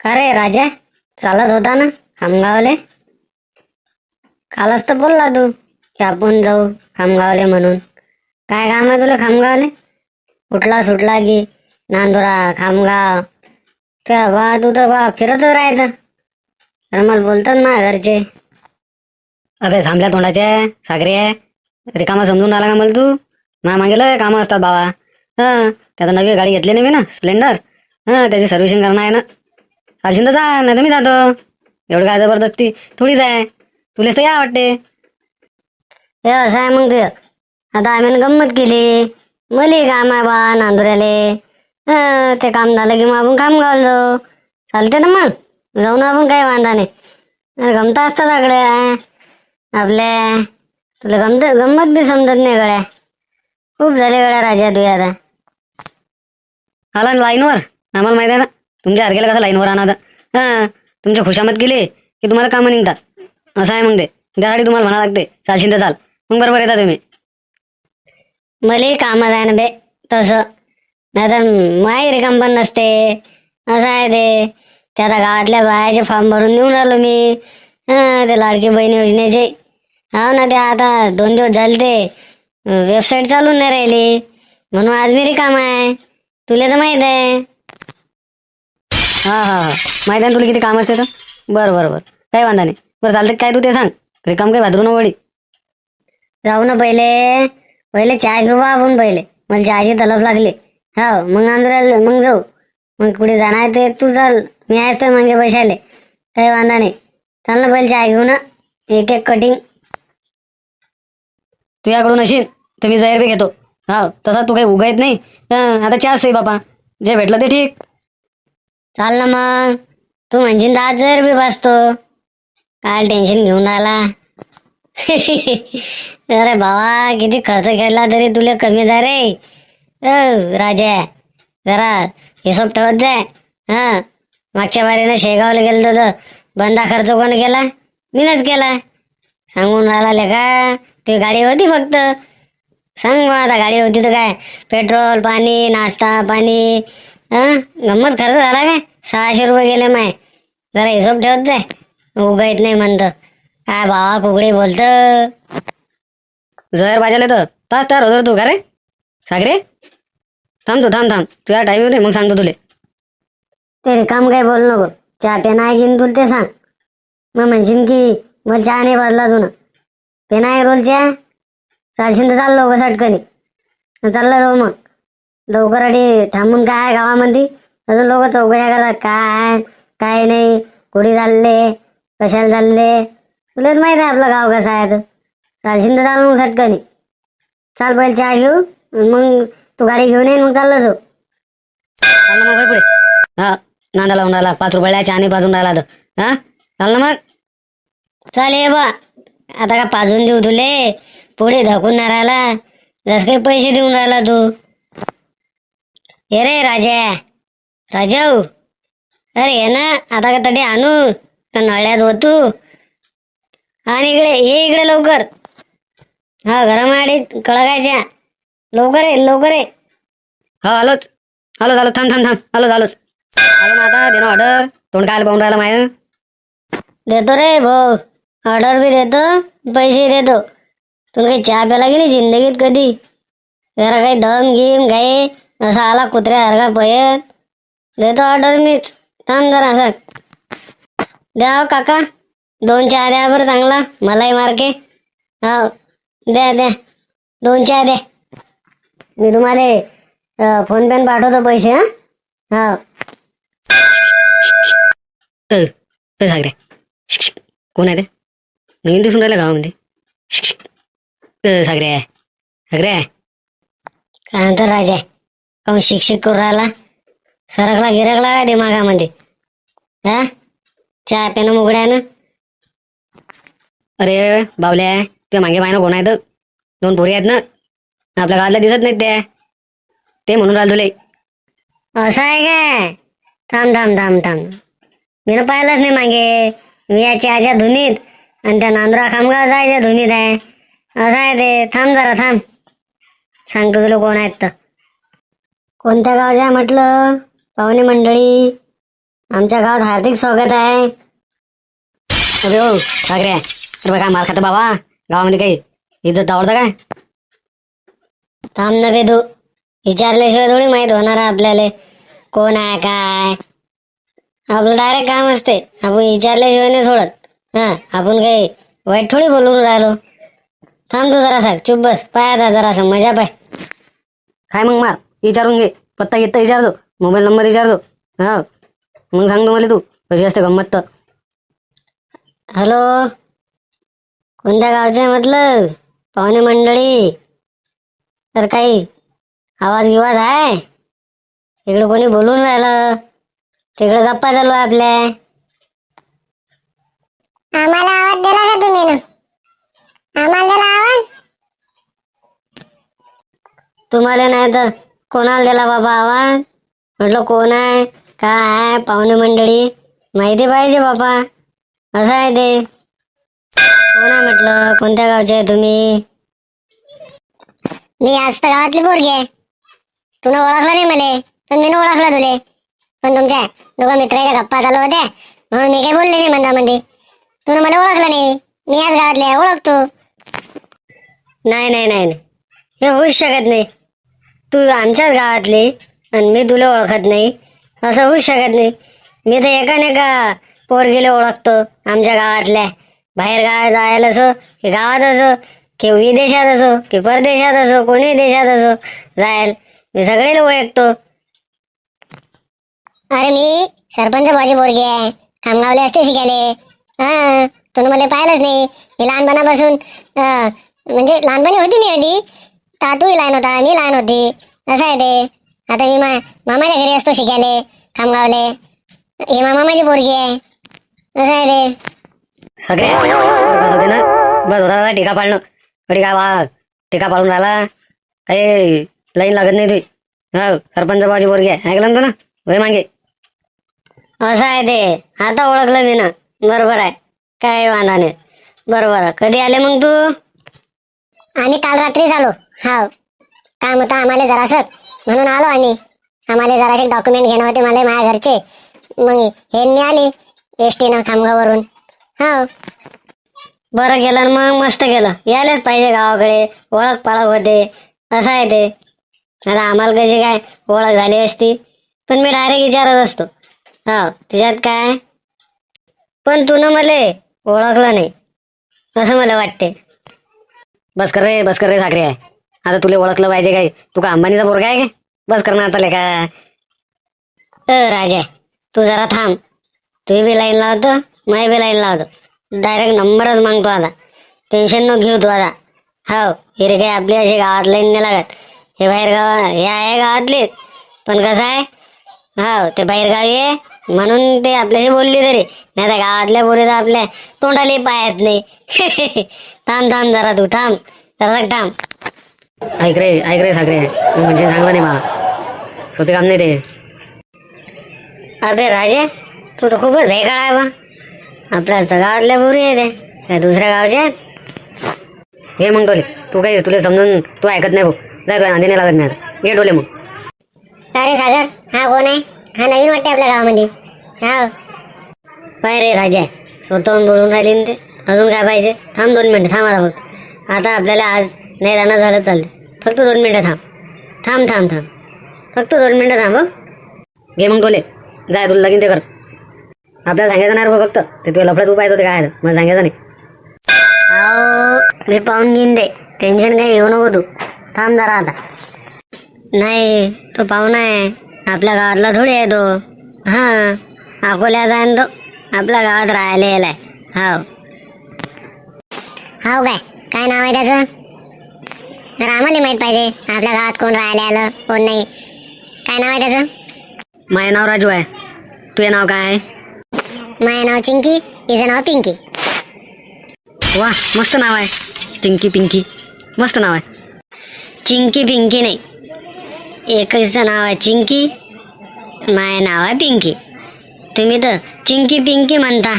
का रे राजा? चालत होता ना खामगावले? कालच तर बोलला तू की आपण जाऊ खामगावले म्हणून. काय काम आहे तुला खामगावले? उठला सुटला की नांदुरा खामगाव. त्या बा तू तर बा फिरतच राहायचं. तर मला बोलतात ना घरचे. अबे थांबल्या तोंडाचे सागरे. रिकामा समजून आला का मला तू? मा मागेलं कामं असतात बाबा. हां त्याचा नवी गाडी घेतली नाही मी ना स्प्लेंडर? हां त्याची सर्व्हिसिंग करणं आहे ना. चालशील तर जा नाही तर मी जातो. एवढं काय जबरदस्ती? थोडीच आहे. तुलेच तर या वाटते? हे असं आहे मग. ते आता आम्ही गंमत केली. मले काम आहे बा नांदुऱ्याले? ते काम झालं की मग आपण काम जाऊ चालते ना मग. जाऊ ना आपण काही वांधा नाही गमता असतात सगळ्या आपल्या तुला गमत गंमत बी समजत नाही गड्या. खूप झाले गड्या राजा तू आता. आला लाईनवर? आम्हाला माहिती आहे ना? तुमच्या हरकेला कसं लाईनवर आणा हा तुमच्या खुशामत गेले की तुम्हाला कामं निघतात. असं आहे मग ते. त्यासाठी तुम्हाला म्हणा लागते चालशील तर चाल. मग बरोबर येता तुम्ही. मले कामात आहे ना बे तसं. नाही तर माही रिकाम पण नसते. असं आहे ते. त्या आता गावातल्या बायाचे फॉर्म भरून देऊन राहिलो मी. हां ते लाडकी बहीण योजनेचे. हो ना ते आता दोन दिवस झाले ते. वेबसाईट चालून नाही राहिली. म्हणून आज मी रिकाम आहे. तुला तर माहीत आहे. हा हा हा. माहीत आहे ना तुला किती काम असते तर? बरं बरं बरं. काही वांधा नाही? बरं चालतं काय तू ते सांग. रिकाम काय भादरू वडी जाऊ ना पहिले पहिले चहा घेऊ बा आपण पहिले मला चहाची तलप लागली. हो मग आंध्राला मग जाऊ. मग कुठे जाणार ते? तू चाल. मी आहेस तर मागे पैशाले काही वांधा नाही. चाल ना पहिले चहा घेऊ ना. एक एक कटिंग तुझ्याकडून असेल तर मी जैर बी घेतो. हो तसा तू काही उगायत नाही. हं, आता चहाच आहे बापा. जे भेटलं ते ठीक. चाल ना मग. तू म्हणजे दहा जर बी बसतो. काय टेन्शन घेऊन आला अरे भावा किती खर्च केला तरी तुला कमी जा रे. अ, राजा जरा हिशोब ठेवत जाय हा मागच्या बारीनं शेगावला गेलं तर बंदा खर्च कोण केला? मीनच केला. सांगून राहिला का तुझी गाडी होती फक्त. सांग मग आता गाडी होती तर काय? पेट्रोल पाणी नाश्ता पाणी हां? गंमत खर्च झाला काय? सहाशे रुपये गेले माय. जरा हिशोब ठेवत जाय उगायत नाही म्हणतं. काय भावा कुकडी बोलत. जहर बाजाला तर. तास तार होतो तू का रे? सागरे थांब तू थांब थांब. तुझ्या टाईम होते मग सांगतो तुले. ते काम काय बोल नको. चहा पेन आहे घेऊन तुला ते सांग. मग म्हणशील की मग चहा नाही वाजला तुला पेन आहे रोल चहा. चालशील तर चाल लवकर सटकनी. चालला जाऊ मग. लवकर थांबून काय आहे गावामध्ये? अजून लोक चौकशा करतात काय? काय नाही. कुठे चालले? कशाला चालले? तुलाच माहीत आहे आपलं गाव कसं आहे तर चालशील तर चाल मग सटकनी. चाल पहिले चहा घेऊ. मग तू गाडी घेऊन ये मग चाललं जाऊ चाल ना मग पुढे. हा नांदा लावून राहिला. पाच रुपयाला चहा नाही पाजून राहिला तर हा? चाल ना मग. चाल ये बा. आता का पाजून देऊ तुले? पुढे धकून नाही राहिला. जस काही पैसे देऊन राहिला तू. ये रे राजा. राजाऊ अरे ये ना आता का तडे आणू का नळ्यात होतू आणि इकडे ये इकडे लवकर हा घरामाडे कळगायच्या लवकर ये लवकर ये हा आलोच आलो आलो थांब थांब थांब आलोच आलोच आलो ना आता दे ना ऑर्डर तोंड काय पाहून राहिला माय देतो रे भाऊ ऑर्डर बी देतो पैसे देतो तुला काही चहा प्याला की नाही जिंदगीत कधी जरा काही दम घेम घाई असा आला कुत्र्यासारखा पयत देतो ऑर्डर मीच. थांब जरा असं द्या हो काका. दोन चहा द्या बरं चांगला. मलाही मार्के हो. द्या द्या. दोन चहा द्या. मी तुम्हाला फोन पेन पाठवतो पैसे हा? हो. शिक. कोण आहे ते? नवीन दिसून राहिलं गावामध्ये. सागरे. सागरे. काय म्हणतो राजा? काहून शिक्षक करून राहिला? सरकला गिरकला काय दिमागामध्ये? हा? चहा पेनं ना अरे बावल्या तुझ्या मागे मायनं कोण आहेत? दोन पोरी आहेत ना? आपल्या गावातला दिसत नाहीत त्या. ते म्हणून राहिलो तुले असं आहे काय? थांब थांब थांब थांब. मी ना पाहिलंच नाही मागे. मी या चहाच्या धुनीत आणि त्या नांदुरा खामगाव जायच्या धुनीत आहे. असं आहे ते. थांब जरा थांब. सांगतो तुला कोण आहेत तर. कोणत्या गावच्या म्हटलं? पाहुणे मंडळी आमच्या गावात हार्दिक स्वागत आहे. अरे हो ठाकरे अरे बघा मार खाता बाबा. गावामध्ये काही इज्जत आवडतं काय? थांब ना बे तू विचारल्याशिवाय थोडी माहीत होणार आपल्याला. कोण आहे काय? आपलं डायरेक्ट काम असते. आपण विचारल्याशिवाय नाही सोडत. हा आपण काही वाईट थोडी बोलून राहिलो. थांब तू जरासा चुप बस. पाय आता जरासा. मजा पाय. काय मग मार? विचारून घे. पत्ता घेता विचारतो. मोबाईल नंबर विचारतो हा. मग सांगतो मला तू. कशी असते गंमत तर. हॅलो. कोणत्या गावचे म्हटलं? पाहुणे मंडळी. तर काही आवाज गिवाज आहे? इकडे कोणी बोलून राहिलं? तिकडे गप्पा चालू आहे आपल्या. आम्हाला आवाज दिला का तुम्ही ना? आम्हाला दिला आवाज? तुम्हाला नाही तर कोणाला दिला बाबा आवाज? म्हटलं कोण आहे? काय आहे? पाहुणे मंडळी माहिती पाहिजे बाबा असं आहे ते. कोण आहे म्हटलं? कोणत्या गावचे आहे तुम्ही? मी आज तर गावातली पोरगी आहे. तुला ओळखलं नाही मले पण मी ओळखलं तुले. पण तुमच्या दोघं मित्राच्या गप्पा चालू होत्या म्हणून मी काही बोलले नाही मंदामध्ये तुला मला ओळखलं नाही. मी आज गावातली आहे ओळखतो. नाही नाही नाही नाही. हे होऊच शकत नाही. तू आमच्याच गावातली आणि मी तुला ओळखत नाही. असं होऊच शकत नाही. मी तर एका नाही का पोरगीला ओळखतो आमच्या गावातल्या. बाहेर गावात जायला असो की गावात असो की विदेशात असो की परदेशात असो कोणी देशात असो जायल. मी सगळेला ओळखतो अरे मी सरपंच माझी पोरगी आहे. खामगावले असते शिकायले. हा तू मला पाहिलंच नाही. मी लहानपणापासून म्हणजे लहानपणी होती मी आधी. तातूही लहान होता मी लहान होती. असं आहे ते. आता मी मा मामाच्या घरी असतो शिकायले. खामगावले. ही मा मामाची पोरगी आहे. असं आहे ते सगळे बस होते ना. बस होता आता टिका पाळणं कधी काय वा टिका पाळून राहिला. काही लाईन लागत नाही तुझी. हा सरपंच बाबाची पोरगी आहे. ऐकलं ना तू ना होय मागे. असं आहे ते. आता ओळखलं मी ना. बरोबर आहे. काय वांधा नाही. बरोबर आहे. कधी आले मग तू? आम्ही काल रात्री आलो हा काम होतं आम्हाला जरासं. म्हणून आलो आम्ही आम्हाला जरासे डॉक्युमेंट घेणं होते मला माझ्या घरचे. मग हे मी आली एस टीनं खामगाववरून. हो. बरं केलं ना मग मस्त केलं यायलाच पाहिजे गावाकडे. ओळख पाळख होते. असं आहे ते. आता आम्हाला कशी काय ओळख झाली असती. पण मी डायरेक्ट विचारत असतो. हो त्याच्यात काय? पण तू ना मला ओळखलं नाही. असं मला वाटते. बस कर रे बस कर रे साखरे आहे आता तुला ओळखलं पाहिजे काय? तू का अंबानीचा पोरगा आहे काय? बस करणार आता लेका. अ राजा तू जरा थांब. तू बी लाईन लावतो मी बी लाईन लावतो. डायरेक्ट नंबरच मागतो आता. टेन्शन न घेऊ तू आता. हो हे रे काही आपली असे गावात लाईन नाही लागत. हे बाहेर गाव हे आहे गावातले. पण कसं आहे? हो ते बाहेर गावी आहे. म्हणून ते आपल्याशी बोलली तरी. नाही तर गावातल्या पोरी तर आपल्या तोंडाला पायात नाही. थांब थांब जरा तू थांब. जरा थांब. ऐक रे ऐक रे साखरे तू म्हणजे चांगलं नाही बा सोते काम नाही ते. अबे राजे तू तर खूपच भेकाळ आहे बा. आपल्या तर गावातल्या पोरी आहे ते. काय दुसऱ्या गावच्या आहेत? हे मग डोले तू काही तुला समजून तू ऐकत नाही भाऊ. जाय तुला नांदी नाही लागत नाही ये डोले मग. अरे सागर हा कोण आहे? हा नवीन वाटते आपल्या गावामध्ये. हा. पाय रे राजा स्वतःहून बोलून राहिली ते. अजून काय पाहिजे? थांब दोन मिनिटं थांब आता फक्त आता आपल्याला आज नाही जाणं झालं चाललं. फक्त दोन मिनिटं थांब. थांब थांब थांब. फक्त दोन मिनटं थांब घे मग डोले. जाय तुला लगीन ते कर. आपल्याला सांगायचं नाही रे फक्त. ते तुला लफड्यात उपाय होते काय? मला सांगायचं नाही. अहो मी पाहून घेईन दे टेन्शन काही घेऊ नको तू. थांब जरा आता. नाही तो पाहुणा आहे. आपल्या गावातला थोडी आहे तो. हां अकोल्याचा आहे ना तो. आपल्या गावात राहायला आहे हो हाव काय? काय नाव आहे त्याचं? तर आम्हाला माहीत पाहिजे आपल्या गावात कोण राहायला आलं कोण नाही. काय नाव आहे त्याचं? माझं नाव राजू आहे. तुझे नाव काय आहे? माझं नाव चिंकी तिचं नाव पिंकी. वा मस्त नाव आहे. चिंकी पिंकी मस्त नाव आहे. चिंकी पिंकी नाही. एकचं नाव आहे चिंकी माय नाव आहे पिंकी. तुम्ही तर चिंकी पिंकी म्हणता.